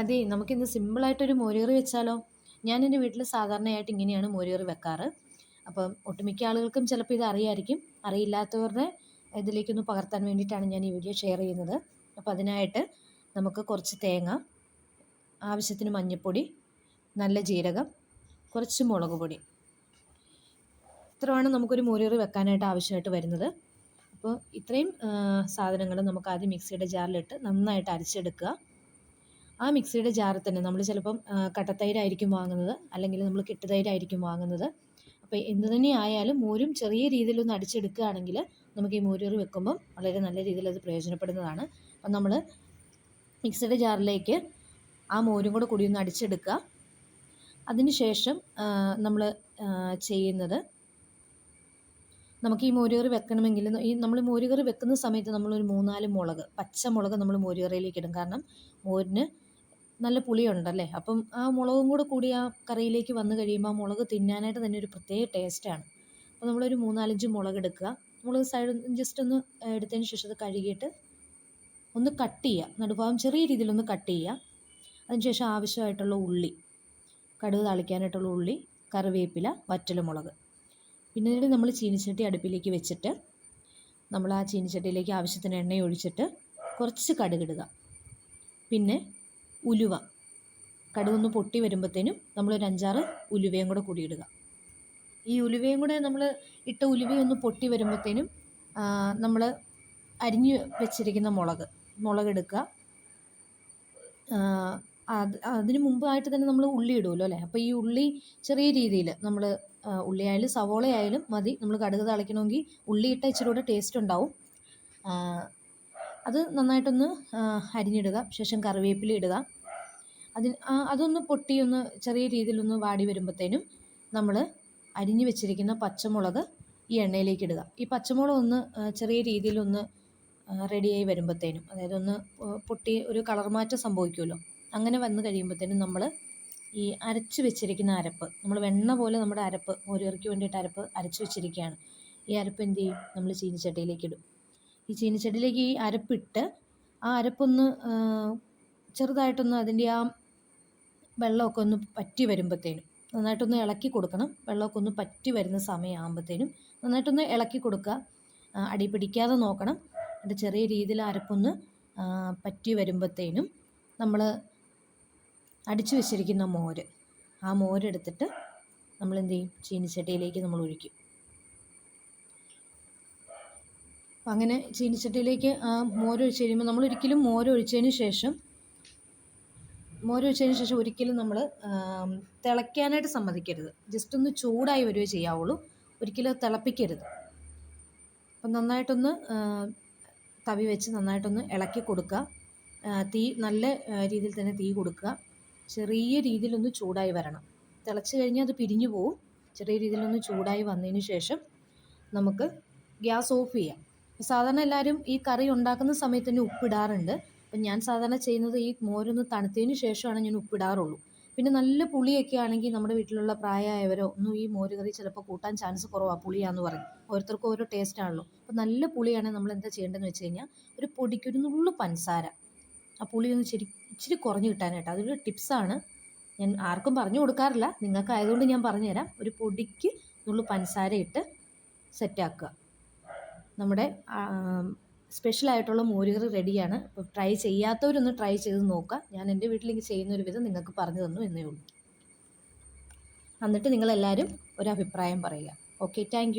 അതെ നമുക്കിന്ന് സിമ്പിളായിട്ടൊരു മോരുകറി വെച്ചാലോ? ഞാൻ എന്റെ വീട്ടിൽ സാധാരണയായിട്ട് ഇങ്ങനെയാണ് മോരുകറി വെക്കാറ്. അപ്പം ഒട്ടുമിക്ക ആളുകൾക്കും ചിലപ്പോൾ ഇത് അറിയായിരിക്കും. അറിയില്ലാത്തവരുടെ ഇതിലേക്കൊന്ന് പകർത്താൻ വേണ്ടിയിട്ടാണ് ഞാൻ ഈ വീഡിയോ ഷെയർ ചെയ്യുന്നത്. അപ്പോൾ അതിനായിട്ട് നമുക്ക് കുറച്ച് തേങ്ങ ആവശ്യത്തിന് മഞ്ഞൾപ്പൊടി നല്ല ജീരകം കുറച്ച് മുളക് പൊടി. ഇത്രയാണ് നമുക്കൊരു മോരുകറി വെക്കാനായിട്ട് ആവശ്യമായിട്ട് വരുന്നത്. അപ്പോൾ ഇത്രയും സാധനങ്ങൾ നമുക്ക് ആദ്യം മിക്സിയുടെ ജാറിലിട്ട് നന്നായിട്ട് അരച്ചെടുക്കുക. ആ മിക്സിയുടെ ജാറിൽ തന്നെ നമ്മൾ ചിലപ്പം കട്ടത്തൈരായിരിക്കും വാങ്ങുന്നത് അല്ലെങ്കിൽ നമ്മൾ കെട്ടുതൈരായിരിക്കും വാങ്ങുന്നത്. അപ്പോൾ എന്ത് തന്നെ ആയാലും മോരും ചെറിയ രീതിയിലൊന്ന് അടിച്ചെടുക്കുകയാണെങ്കിൽ നമുക്ക് ഈ മോരൂറി വെക്കുമ്പം വളരെ നല്ല രീതിയിൽ അത് പ്രയോജനപ്പെടുന്നതാണ്. അപ്പം നമ്മൾ മിക്സിയുടെ ജാറിലേക്ക് ആ മോരും കൂടെ കൂടി ഒന്ന് അടിച്ചെടുക്കുക. അതിനുശേഷം നമ്മൾ ചെയ്യുന്നത് നമുക്ക് ഈ മോരുകറി വെക്കണമെങ്കിൽ ഈ നമ്മൾ മോരുകറി വെക്കുന്ന സമയത്ത് നമ്മളൊരു മൂന്നാൽ മുളക് പച്ചമുളക് നമ്മൾ മോരുകറിയിലേക്ക് ഇടും. കാരണം മോരിന് നല്ല പുളിയുണ്ടല്ലേ? അപ്പം ആ മുളകും കൂടെ കൂടി ആ കറിയിലേക്ക് വന്നു കഴിയുമ്പോൾ ആ മുളക് തിന്നാനായിട്ട് തന്നെ ഒരു പ്രത്യേക ടേസ്റ്റാണ് അപ്പോൾ നമ്മളൊരു മൂന്നാലഞ്ച് മുളക് എടുക്കുക. മുളക് സൈഡ് ജസ്റ്റ് ഒന്ന് എടുത്തതിന് ശേഷം അത് കഴുകിയിട്ട് ഒന്ന് കട്ട് ചെയ്യുക. നടുഭാഗം ചെറിയ രീതിയിലൊന്ന് കട്ട് ചെയ്യുക. അതിനുശേഷം ആവശ്യമായിട്ടുള്ള ഉള്ളി കടുക് താളിക്കാനായിട്ടുള്ള ഉള്ളി കറിവേപ്പില വറ്റലുമുളക് പിന്നീട് നമ്മൾ ചീനിച്ചട്ടി അടുപ്പിലേക്ക് വെച്ചിട്ട് നമ്മൾ ആ ചീനിച്ചട്ടിയിലേക്ക് ആവശ്യത്തിന് എണ്ണ ഒഴിച്ചിട്ട് കുറച്ച് കടുകിടുക പിന്നെ ഉലുവ. കടുകൊന്ന് പൊട്ടി വരുമ്പോഴത്തേനും നമ്മളൊരു അഞ്ചാറ് ഉലുവയും കൂടെ കൂടി ഇടുക ഈ ഉലുവയും കൂടെ നമ്മൾ ഇട്ട ഉലുവയൊന്ന് പൊട്ടി വരുമ്പോഴത്തേനും നമ്മൾ അരിഞ്ഞ് വെച്ചിരിക്കുന്ന മുളക് മുളക് എടുക്കുക അത് അതിന് മുമ്പായിട്ട് തന്നെ നമ്മൾ ഉള്ളി ഇടുമല്ലോ അല്ലേ? അപ്പോൾ ഈ ഉള്ളി ചെറിയ രീതിയിൽ നമ്മൾ ഉള്ളി ആയാലും മതി. നമ്മൾ കടുക് തളിക്കണമെങ്കിൽ ഉള്ളി ഇട്ട ഇച്ചിരി കൂടെ ടേസ്റ്റ് ഉണ്ടാവും. അത് നന്നായിട്ടൊന്ന് അരിഞ്ഞിടുക. ശേഷം കറിവേപ്പില ഇടുക. അതിന് അതൊന്ന് പൊട്ടി ഒന്ന് ചെറിയ രീതിയിലൊന്ന് വാടി വരുമ്പോഴത്തേനും നമ്മൾ അരിഞ്ഞു വെച്ചിരിക്കുന്ന പച്ചമുളക് ഈ എണ്ണയിലേക്ക് ഇടുക. ഈ പച്ചമുളക് ഒന്ന് ചെറിയ രീതിയിലൊന്ന് റെഡിയായി വരുമ്പോഴത്തേനും അതായത് ഒന്ന് പൊട്ടി ഒരു കളർ മാറ്റം സംഭവിക്കുമല്ലോ. അങ്ങനെ വന്നു കഴിയുമ്പോഴത്തേനും നമ്മൾ ഈ അരച്ച് വെച്ചിരിക്കുന്ന അരപ്പ് നമ്മൾ വെണ്ണ പോലെ നമ്മുടെ അരപ്പ് മോരുകറിക്ക് വേണ്ടിയിട്ട് അരപ്പ് അരച്ച് വെച്ചിരിക്കുകയാണ്. ഈ അരപ്പ് എന്ത് ചെയ്യും? നമ്മൾ ചീനിച്ചട്ടിയിലേക്ക് ഇടും. ഈ ചീനിച്ചട്ടിയിലേക്ക് ഈ അരപ്പിട്ട് ആ അരപ്പൊന്ന് ചെറുതായിട്ടൊന്ന് അതിന്റെ ആ വെള്ളമൊക്കെ ഒന്ന് പറ്റി വരുമ്പോഴത്തേനും നന്നായിട്ടൊന്ന് ഇളക്കി കൊടുക്കണം. വെള്ളമൊക്കെ ഒന്ന് പറ്റി വരുന്ന സമയമാകുമ്പോഴത്തേനും നന്നായിട്ടൊന്ന് ഇളക്കി കൊടുക്കുക. അടി പിടിക്കാതെ നോക്കണം. എന്നിട്ട് ചെറിയ രീതിയിൽ അരപ്പൊന്ന് പറ്റി വരുമ്പോഴത്തേനും നമ്മൾ അടിച്ചു വെച്ചിരിക്കുന്ന മോര്. ആ മോരെടുത്തിട്ട് നമ്മൾ എന്ത് ചെയ്യും ചീനിച്ചട്ടിയിലേക്ക് നമ്മൾ ഒഴിക്കും അപ്പം അങ്ങനെ ചീനിച്ചട്ടിയിലേക്ക് ആ മോരൊഴിച്ച് കഴിയുമ്പോൾ നമ്മൾ ഒരിക്കലും മോരൊഴിച്ചതിന് ശേഷം മോരൊഴിച്ചതിന് ശേഷം ഒരിക്കലും നമ്മൾ തിളയ്ക്കാനായിട്ട് സമ്മതിക്കരുത്. ജസ്റ്റ് ഒന്ന് ചൂടായി വരുവേ ചെയ്യാവുള്ളൂ. ഒരിക്കലും തിളപ്പിക്കരുത്. അപ്പം നന്നായിട്ടൊന്ന് തവി വെച്ച് നന്നായിട്ടൊന്ന് ഇളക്കി കൊടുക്കുക. തീ നല്ല രീതിയിൽ തന്നെ തീ കൊടുക്കുക. ചെറിയ രീതിയിലൊന്ന് ചൂടായി വരണം. തിളച്ച് കഴിഞ്ഞാൽ അത് പിരിഞ്ഞു പോവും. ചെറിയ രീതിയിലൊന്ന് ചൂടായി വന്നതിന് ശേഷം നമുക്ക് ഗ്യാസ് ഓഫ് ചെയ്യാം. സാധാരണ എല്ലാവരും ഈ കറി ഉണ്ടാക്കുന്ന സമയത്ത് തന്നെ ഉപ്പിടാറുണ്ട്. അപ്പം ഞാൻ സാധാരണ ചെയ്യുന്നത് ഈ മോരൊന്ന് തണുത്തതിന് ശേഷമാണ് ഞാൻ ഉപ്പിടാറുള്ളൂ. പിന്നെ നല്ല പുളിയൊക്കെ ആണെങ്കിൽ നമ്മുടെ വീട്ടിലുള്ള പ്രായമായവരോ ഒന്നും ഈ മോര് കറി ചിലപ്പോൾ കൂട്ടാൻ ചാൻസ് കുറവാണ് പുളിയാന്ന് പറയും. ഓരോരുത്തർക്കും ഓരോ ടേസ്റ്റ് ആണല്ലോ. അപ്പം നല്ല പുളിയാണെങ്കിൽ നമ്മൾ എന്താ ചെയ്യേണ്ടതെന്ന് വെച്ച് കഴിഞ്ഞാൽ ഒരു പൊടിക്കൊരു നുള്ളു പഞ്ചസാര. ആ പുളി ശരി ഇച്ചിരി കുറഞ്ഞ് കിട്ടാനായിട്ട് അതൊരു ടിപ്സാണ് ഞാൻ ആർക്കും പറഞ്ഞു കൊടുക്കാറില്ല. നിങ്ങൾക്ക് ആയതുകൊണ്ട് ഞാൻ പറഞ്ഞുതരാം. ഒരു പൊടിക്ക് നുള്ളു പഞ്ചസാര ഇട്ട് സെറ്റാക്കുക നമ്മുടെ സ്പെഷ്യൽ ആയിട്ടുള്ള മോരുകറി റെഡിയാണ് അപ്പോൾ ട്രൈ ചെയ്യാത്തവരൊന്ന് ട്രൈ ചെയ്ത് നോക്കുക. ഞാൻ എന്റെ വീട്ടിലേക്ക് ചെയ്യുന്ന ഒരു വിധം നിങ്ങൾക്ക് പറഞ്ഞു തന്നു എന്നേ ഉള്ളൂ. എന്നിട്ട് നിങ്ങളെല്ലാവരും അഭിപ്രായം പറയുക. Okay thank